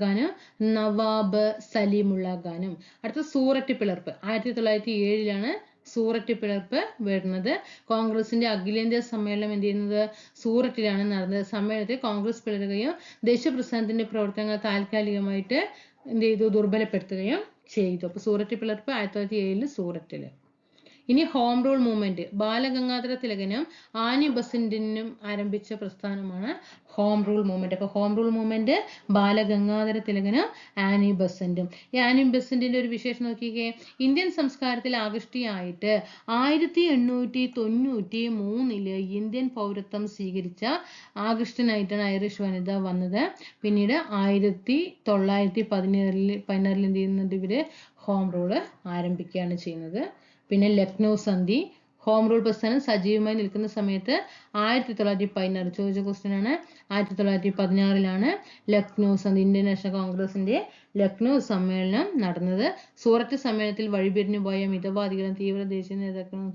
[SPEAKER 1] നവാബ് സലീം ഉള്ളഖാനും അടുത്ത സൂററ്റ് പിളർപ്പ്. ആയിരത്തി തൊള്ളായിരത്തി ഏഴിലാണ് സൂററ്റ് പിളർപ്പ് വരുന്നത്. കോൺഗ്രസിന്റെ അഖിലേന്ത്യാ സമ്മേളനം എന്ത് ചെയ്യുന്നത്? സൂററ്റിലാണ് നടന്നത്. സമ്മേളനത്തിൽ കോൺഗ്രസ് പിളരുകയും ദേശീയപ്രസ്ഥാനത്തിന്റെ പ്രവർത്തനങ്ങൾ താൽക്കാലികമായിട്ട് എന്ത് ചെയ്തു? ദുർബലപ്പെടുത്തുകയും ചെയ്തു. അപ്പൊ സൂററ്റ് പിളർപ്പ് ആയിരത്തി തൊള്ളായിരത്തി ഏഴിൽ സൂററ്റിൽ. ഇനി ഹോം റൂൾ മൂവ്മെന്റ് ബാലഗംഗാധര തിലകനും ആനി ബസന്റിനും ആരംഭിച്ച പ്രസ്ഥാനമാണ് ഹോം റൂൾ മൂവ്മെന്റ് അപ്പൊ ഹോം റൂൾ മൂവ്മെന്റ് ബാലഗംഗാധര തിലകനും ആനി ബസന്റും ഈ ആനി ബസന്റിന്റെ ഒരു വിശേഷം നോക്കിക്കേ. ഇന്ത്യൻ സംസ്കാരത്തിൽ ആകൃഷ്ടിയായിട്ട് ആയിരത്തി എണ്ണൂറ്റി തൊണ്ണൂറ്റി മൂന്നിൽ ഇന്ത്യൻ പൗരത്വം സ്വീകരിച്ച ആകൃഷ്ടനായിട്ടാണ് ഐറിഷ് വനിത വന്നത്. പിന്നീട് ആയിരത്തി തൊള്ളായിരത്തി പതിനേഴിൽ പതിനാറിൽ എന്ത് ചെയ്യുന്നുണ്ട് ഇവർ? ഹോം റൂൾ ആരംഭിക്കുകയാണ് ചെയ്യുന്നത്. പിന്നെ ലക്നൗ സന്ധി ഹോം റൂൾ പ്രസ്ഥാനം സജീവമായി നിൽക്കുന്ന സമയത്ത് ആയിരത്തി തൊള്ളായിരത്തി പതിനാറ് ചോദിച്ച ക്വസ്റ്റ്യൻ ആണ്. ആയിരത്തി തൊള്ളായിരത്തി പതിനാറിലാണ് ലക്നൗ സന്ധി ഇന്ത്യൻ നാഷണൽ കോൺഗ്രസിന്റെ ലക്നൗ സമ്മേളനം നടന്നത്. സൂറത്ത് സമ്മേളനത്തിൽ വഴിപിരിഞ്ഞു പോയ മിതവാദികളും തീവ്ര ദേശീയ നേതാക്കളും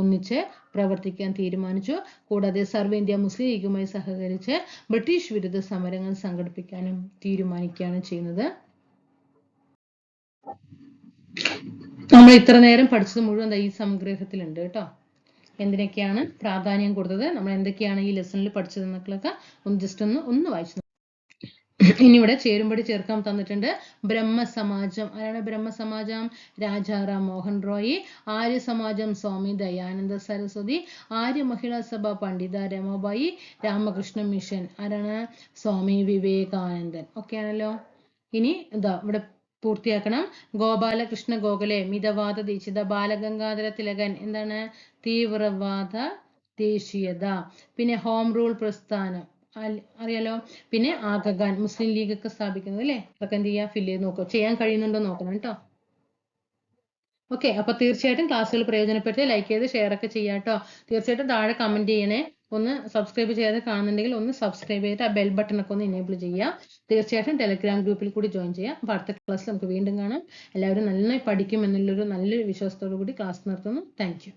[SPEAKER 1] ഒന്നിച്ച് പ്രവർത്തിക്കാൻ തീരുമാനിച്ചു. കൂടാതെ സർവ ഇന്ത്യ മുസ്ലിം ലീഗുമായി സഹകരിച്ച് ബ്രിട്ടീഷ് വിരുദ്ധ സമരങ്ങൾ സംഘടിപ്പിക്കാനും തീരുമാനിക്കുകയാണ് ചെയ്യുന്നത്. നമ്മൾ ഇത്ര നേരം പഠിച്ചത് മുഴുവൻ ഈ സംഗ്രഹത്തിലുണ്ട് കേട്ടോ. എന്തിനൊക്കെയാണ് പ്രാധാന്യം കൊടുത്തത്? നമ്മൾ എന്തൊക്കെയാണ് ഈ ലെസണിൽ പഠിച്ചത് എന്നൊക്കെ ഒന്ന് ജസ്റ്റ് ഒന്ന് ഒന്ന് വായിച്ചു ഇനി ഇവിടെ ചേരുംപടി ചേർക്കാൻ തന്നിട്ടുണ്ട്. ബ്രഹ്മസമാജം. ആരാണ് ബ്രഹ്മസമാജം? രാജാറാം മോഹൻ റോയി. ആര്യ സമാജം സ്വാമി ദയാനന്ദ സരസ്വതി. ആര്യ മഹിളാ സഭ പണ്ഡിത രമാബായി. രാമകൃഷ്ണ മിഷൻ. ആരാണ്? സ്വാമി വിവേകാനന്ദൻ. ഓക്കെ ആണല്ലോ. ഇനി ഇതാ ഇവിടെ പൂർത്തിയാക്കണം. ഗോപാലകൃഷ്ണ ഗോഖലെ മിതവാദ ദീക്ഷിത ബാലഗംഗാധര തിലകൻ എന്താണ്? തീവ്രവാദ ദേശീയത. പിന്നെ ഹോം റൂൾ പ്രസ്ഥാനം. അറിയാലോ? പിന്നെ ആഗഖാൻ മുസ്ലിം ലീഗ് ഒക്കെ സ്ഥാപിക്കുന്നത് അല്ലേ? അതൊക്കെ എന്ത് ചെയ്യാ? ഫില്ല് ചെയ്ത് നോക്കുക. ചെയ്യാൻ കഴിയുന്നുണ്ടോ നോക്കണം കേട്ടോ. ഓക്കെ അപ്പൊ തീർച്ചയായിട്ടും ക്ലാസ്സുകൾ പ്രയോജനപ്പെടുത്തി ലൈക്ക് ചെയ്ത് ഷെയർ ഒക്കെ ചെയ്യാം കേട്ടോ. തീർച്ചയായിട്ടും താഴെ കമന്റ് ചെയ്യണേ. ഒന്ന് സബ്സ്ക്രൈബ് ചെയ്യാതെ കാണുന്നുണ്ടെങ്കിൽ ഒന്ന് സബ്സ്ക്രൈബ് ചെയ്തിട്ട് ആ ബെൽ ബട്ടൺ ഒക്കെ ഒന്ന് എനേബിൾ ചെയ്യുക. തീർച്ചയായിട്ടും ടെലഗ്രാം ഗ്രൂപ്പിൽ കൂടി ജോയിൻ ചെയ്യാം. അപ്പോൾ അടുത്ത ക്ലാസ്സിൽ നമുക്ക് വീണ്ടും കാണാം. എല്ലാവരും നന്നായി പഠിക്കും എന്നുള്ളൊരു നല്ലൊരു വിശ്വാസത്തോടു കൂടി ക്ലാസ് നിർത്തുന്നു. താങ്ക്